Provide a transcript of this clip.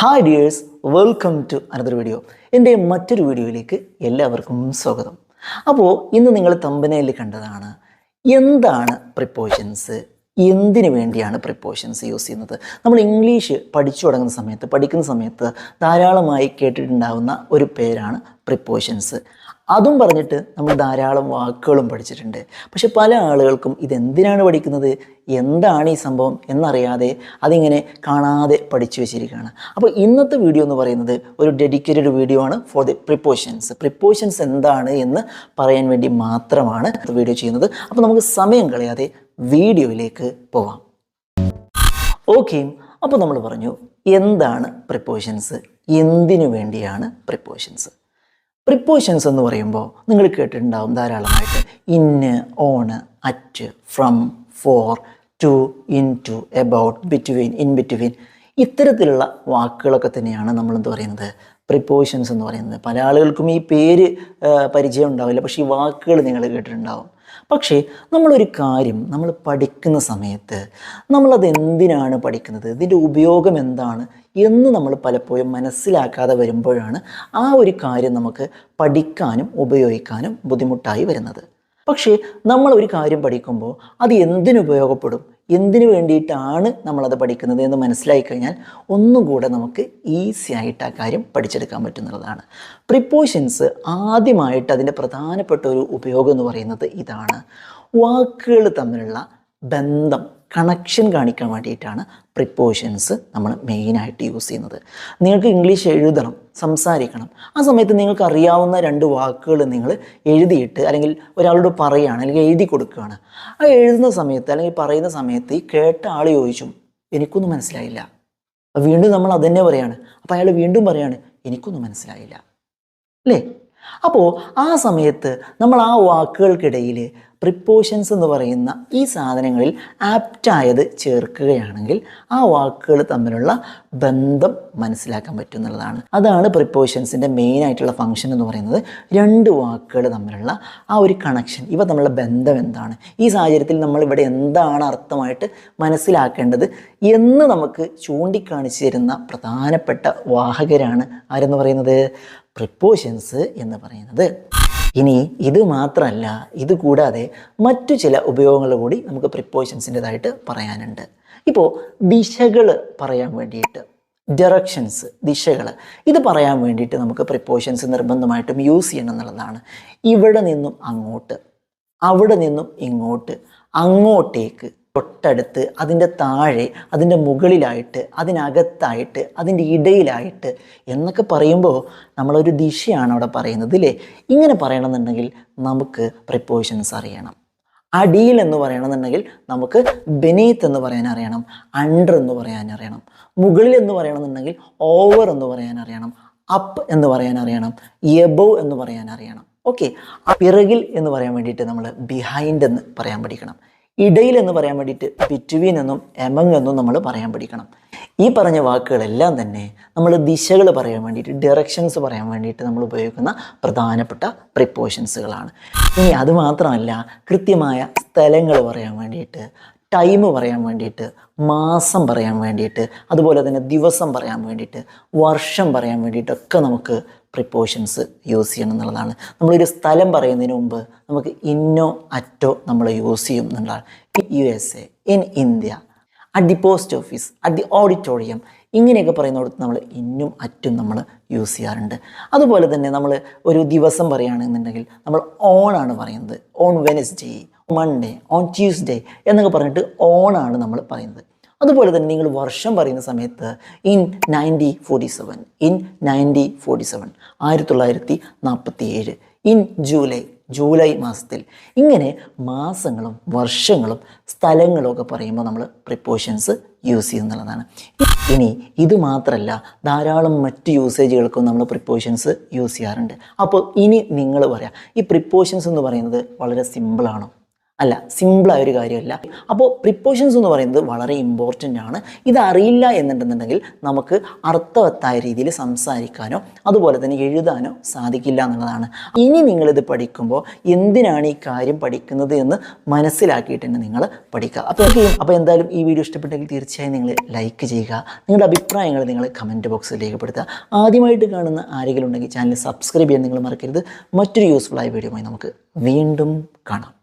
Hi dears welcome to another video എന്റെ മറ്റൊരു വീഡിയോയിലേക്ക് എല്ലാവർക്കും സ്വാഗതം. അപ്പോൾ ഇന്ന് നിങ്ങൾ തമ്പനയിൽ കണ്ടതാണ് എന്താണ് പ്രിപ്പോഷൻസ് എന്തിനു വേണ്ടിയാണ് പ്രിപ്പോഷൻസ് യൂസ് ചെയ്യുന്നത്? നമ്മൾ ഇംഗ്ലീഷ് പഠിച്ചു തുടങ്ങുന്ന സമയത്ത് പഠിക്കുന്ന സമയത്ത് ധാരാളമായി കേട്ടിട്ടുണ്ടാകുന്ന ഒരു പേരാണ് പ്രിപ്പോഷൻസ് അതും പറഞ്ഞിട്ട് നമ്മൾ ധാരാളം വാക്കുകളും പഠിച്ചിട്ടുണ്ട്. പക്ഷെ പല ആളുകൾക്കും ഇതെന്തിനാണ് പഠിക്കുന്നത്? എന്താണ് ഈ സംഭവം എന്നറിയാതെ അതിങ്ങനെ കാണാതെ പഠിച്ചു വെച്ചിരിക്കുകയാണ്. അപ്പോൾ ഇന്നത്തെ വീഡിയോ എന്ന് പറയുന്നത് ഒരു ഡെഡിക്കേറ്റഡ് വീഡിയോ ആണ് ഫോർ ദി പ്രിപ്പോഷൻസ് പ്രിപ്പോഷൻസ് എന്താണ് എന്ന് പറയാൻ വേണ്ടി മാത്രമാണ് വീഡിയോ ചെയ്യുന്നത്. അപ്പോൾ നമുക്ക് സമയം കളയാതെ വീഡിയോയിലേക്ക് പോവാം. ഓക്കെ അപ്പോൾ നമ്മൾ പറഞ്ഞു എന്താണ് പ്രിപ്പോഷൻസ് എന്തിനു വേണ്ടിയാണ് പ്രിപ്പോഷൻസ് പ്രിപ്പോഷൻസ് എന്ന് പറയുമ്പോൾ നിങ്ങൾ കേട്ടിട്ടുണ്ടാവും ധാരാളമായിട്ട്. ഇന്ന് on at from for to in to about between in between. ഇത്തരത്തിലുള്ള വാക്കുകളൊക്കെ തന്നെയാണ് നമ്മൾ എന്ത് പറയുന്നത്? പ്രിപ്പോഷൻസ് എന്ന് പറയുന്നത്. പല ആളുകൾക്കും ഈ പേര് പരിചയം ഉണ്ടാവില്ല. പക്ഷേ ഈ വാക്കുകൾ നിങ്ങൾ കേട്ടിട്ടുണ്ടാവും. പക്ഷേ നമ്മളൊരു കാര്യം നമ്മൾ പഠിക്കുന്ന സമയത്ത് നമ്മളത് എന്തിനാണ് പഠിക്കുന്നത്? ഇതിന്റെ ഉപയോഗം എന്താണ്? എന്ന് നമ്മൾ പലപ്പോഴും മനസ്സിലാക്കാതെ വരുമ്പോഴാണ് ആ ഒരു കാര്യം നമുക്ക് പഠിക്കാനും ഉപയോഗിക്കാനും ബുദ്ധിമുട്ടായി വരുന്നത്. പക്ഷേ നമ്മൾ ഒരു കാര്യം പഠിക്കുമ്പോൾ അത് എന്തിനു ഉപയോഗപ്പെടും? എന്തിനു വേണ്ടിയിട്ടാണ് നമ്മളത് പഠിക്കുന്നത് എന്ന് മനസ്സിലായി കഴിഞ്ഞാൽ ഒന്നുകൂടെ നമുക്ക് ഈസി ആയിട്ട് ആ കാര്യം പഠിച്ചെടുക്കാൻ പറ്റുന്നതാണ്. പ്രിപ്പോഷൻസ് ആദ്യമായിട്ട് അതിന്റെ പ്രധാനപ്പെട്ട ഒരു ഉപയോഗം എന്ന് പറയുന്നത് ഇതാണ്. വാക്കുകൾ തമ്മിലുള്ള ബന്ധം. കണക്ഷൻ കാണിക്കാൻ വേണ്ടിയിട്ടാണ് പ്രിപ്പോഷൻസ് നമ്മൾ മെയിനായിട്ട് യൂസ് ചെയ്യുന്നത്. നിങ്ങൾക്ക് ഇംഗ്ലീഷ് എഴുതണം സംസാരിക്കണം. ആ സമയത്ത് നിങ്ങൾക്ക് അറിയാവുന്ന രണ്ട് വാക്കുകൾ നിങ്ങൾ എഴുതിയിട്ട് അല്ലെങ്കിൽ ഒരാളോട് പറയുകയാണ് അല്ലെങ്കിൽ എഴുതി കൊടുക്കുകയാണ്. ആ എഴുതുന്ന സമയത്ത് അല്ലെങ്കിൽ പറയുന്ന സമയത്ത് ഈ കേട്ട ആൾ ചോദിച്ചു എനിക്കൊന്നും മനസ്സിലായില്ല. വീണ്ടും നമ്മൾ അതന്നെ പറയാണ്. അപ്പോൾ അയാൾ വീണ്ടും പറയാണ് എനിക്കൊന്നും മനസ്സിലായില്ല. അല്ലേ? അപ്പോൾ ആ സമയത്ത് നമ്മൾ ആ വാക്കുകൾക്കിടയിൽ പ്രിപ്പോഷൻസ് എന്ന് പറയുന്ന ഈ സാധനങ്ങളിൽ ആപ്റ്റായത് ചേർക്കുകയാണെങ്കിൽ ആ വാക്കുകൾ തമ്മിലുള്ള ബന്ധം മനസ്സിലാക്കാൻ പറ്റും എന്നുള്ളതാണ്. അതാണ് പ്രിപ്പോഷൻസിന്റെ മെയിൻ ആയിട്ടുള്ള ഫങ്ഷൻ എന്ന് പറയുന്നത്. രണ്ട് വാക്കുകൾ തമ്മിലുള്ള ആ ഒരു കണക്ഷൻ ഇവ തമ്മിലുള്ള ബന്ധം എന്താണ്? ഈ സാഹചര്യത്തിൽ നമ്മൾ ഇവിടെ എന്താണ് അർത്ഥമായിട്ട് മനസ്സിലാക്കേണ്ടത് എന്ന് നമുക്ക് ചൂണ്ടിക്കാണിച്ചു തരുന്ന പ്രധാനപ്പെട്ട വാഹകരാണ് ആരെന്ന് പറയുന്നത്? പ്രിപ്പോഷൻസ് എന്ന് പറയുന്നത്. ഇനി ഇത് മാത്രമല്ല ഇത് കൂടാതെ മറ്റു ചില ഉപയോഗങ്ങൾ കൂടി നമുക്ക് പ്രിപ്പോഷൻസിന്റെതായിട്ട് പറയാനുണ്ട്. ഇപ്പോൾ ദിശകൾ പറയാൻ വേണ്ടിയിട്ട് ഡയറക്ഷൻസ് ദിശകൾ ഇത് പറയാൻ വേണ്ടിയിട്ട് നമുക്ക് പ്രിപ്പോഷൻസ് നിർബന്ധമായിട്ടും യൂസ് ചെയ്യണം എന്നുള്ളതാണ്. ഇവിടെ നിന്നും അങ്ങോട്ട് അവിടെ നിന്നും ഇങ്ങോട്ട് അങ്ങോട്ടേക്ക് തൊട്ടടുത്ത് അതിന്റെ താഴെ അതിന്റെ മുകളിലായിട്ട് അതിനകത്തായിട്ട് അതിന്റെ ഇടയിലായിട്ട് എന്നൊക്കെ പറയുമ്പോൾ നമ്മളൊരു ദിശയാണ് അവിടെ പറയുന്നത് ഇല്ലേ? ഇങ്ങനെ പറയണമെന്നുണ്ടെങ്കിൽ നമുക്ക് പ്രിപ്പോഷൻസ് അറിയണം. അടിയിൽ എന്ന് പറയണമെന്നുണ്ടെങ്കിൽ നമുക്ക് ബെനീത്ത് എന്ന് പറയാൻ അറിയണം അണ്ടർ എന്ന് പറയാൻ അറിയണം മുകളിൽ എന്ന് പറയണമെന്നുണ്ടെങ്കിൽ ഓവർ എന്ന് പറയാൻ അറിയണം അപ്പ് എന്ന് പറയാൻ അറിയണം എബവ് എന്ന് പറയാൻ അറിയണം. ഓക്കെ പിറകിൽ എന്ന് പറയാൻ വേണ്ടിയിട്ട് നമ്മൾ ബിഹൈൻഡ് എന്ന് പറയാൻ പഠിക്കണം. ഇടയിൽ എന്ന് പറയാൻ വേണ്ടിയിട്ട് ബിറ്റ്വീൻ എന്നും എമങ് എന്നും നമ്മൾ പറയാൻ പഠിക്കണം. ഈ പറഞ്ഞ വാക്കുകളെല്ലാം തന്നെ നമ്മൾ ദിശകൾ പറയാൻ വേണ്ടിയിട്ട് ഡയറക്ഷൻസ് പറയാൻ വേണ്ടിയിട്ട് നമ്മൾ ഉപയോഗിക്കുന്ന പ്രധാനപ്പെട്ട പ്രിപ്പോഷൻസുകളാണ് ഇനി അത് മാത്രമല്ല കൃത്യമായ സ്ഥലങ്ങൾ പറയാൻ വേണ്ടിയിട്ട് ടൈം പറയാൻ വേണ്ടിയിട്ട് മാസം പറയാൻ വേണ്ടിയിട്ട് അതുപോലെ തന്നെ ദിവസം പറയാൻ വേണ്ടിയിട്ട് വർഷം പറയാൻ വേണ്ടിയിട്ടൊക്കെ നമുക്ക് പ്രിപ്പോഷൻസ് യൂസ് ചെയ്യണം എന്നുള്ളതാണ്. നമ്മളൊരു സ്ഥലം പറയുന്നതിന് മുമ്പ് നമുക്ക് ഇന്നോ അറ്റോ നമ്മൾ യൂസ് ചെയ്യും എന്നുള്ളതാണ്. U S A in India at the post office at the auditorium ഇങ്ങനെയൊക്കെ പറയുന്നിടത്ത് നമ്മൾ ഇന്നും അറ്റും നമ്മൾ യൂസ് ചെയ്യാറുണ്ട്. അതുപോലെ തന്നെ നമ്മൾ ഒരു ദിവസം പറയുകയാണെന്നുണ്ടെങ്കിൽ നമ്മൾ ഓൺ ആണ് പറയുന്നത്. On Wednesday Monday on Tuesday എന്നൊക്കെ പറഞ്ഞിട്ട് ഓൺ ആണ് നമ്മൾ പറയുന്നത്. അതുപോലെ തന്നെ നിങ്ങൾ വർഷം പറയുന്ന സമയത്ത് in ninety forty seven in ninety forty seven ആയിരത്തി തൊള്ളായിരത്തി നാൽപ്പത്തി ഏഴ് ഇൻ ജൂലൈ ജൂലൈ മാസത്തിൽ. ഇങ്ങനെ മാസങ്ങളും വർഷങ്ങളും സ്ഥലങ്ങളും ഒക്കെ പറയുമ്പോൾ നമ്മൾ പ്രിപ്പോഷൻസ് യൂസ് ചെയ്യുന്നുള്ളതാണ് ഇനി ഇത് മാത്രമല്ല ധാരാളം മറ്റ് യൂസേജുകൾക്കും നമ്മൾ പ്രിപ്പോഷൻസ് യൂസ് ചെയ്യാറുണ്ട്. അപ്പോൾ ഇനി നിങ്ങൾ പറയാം ഈ പ്രിപ്പോഷൻസ് എന്ന് പറയുന്നത് വളരെ സിമ്പിളാണോ അല്ല സിമ്പിളായ ഒരു കാര്യമല്ല. അപ്പോൾ പ്രിപ്പോഷൻസ് എന്ന് പറയുന്നത് വളരെ ഇമ്പോർട്ടന്റ് ആണ്. ഇത് അറിയില്ല എന്നുണ്ടെന്നുണ്ടെങ്കിൽ നമുക്ക് അർത്ഥവത്തായ രീതിയിൽ സംസാരിക്കാനോ അതുപോലെ തന്നെ എഴുതാനോ സാധിക്കില്ല എന്നുള്ളതാണ്. ഇനി നിങ്ങളിത് പഠിക്കുമ്പോൾ എന്തിനാണ് ഈ കാര്യം പഠിക്കുന്നത് എന്ന് മനസ്സിലാക്കിയിട്ട് തന്നെ നിങ്ങൾ പഠിക്കുക. അപ്പോൾ അപ്പോൾ എന്തായാലും ഈ വീഡിയോ ഇഷ്ടപ്പെട്ടെങ്കിൽ തീർച്ചയായും നിങ്ങൾ ലൈക്ക് ചെയ്യുക. നിങ്ങളുടെ അഭിപ്രായങ്ങൾ നിങ്ങൾ കമന്റ് ബോക്സിൽ രേഖപ്പെടുത്തുക. ആദ്യമായിട്ട് കാണുന്ന ആരെങ്കിലും ഉണ്ടെങ്കിൽ ചാനൽ സബ്സ്ക്രൈബ് ചെയ്യാൻ നിങ്ങൾ മറക്കരുത്. മറ്റൊരു യൂസ്ഫുൾ ആയ വീഡിയോയുമായി നമുക്ക് വീണ്ടും കാണാം.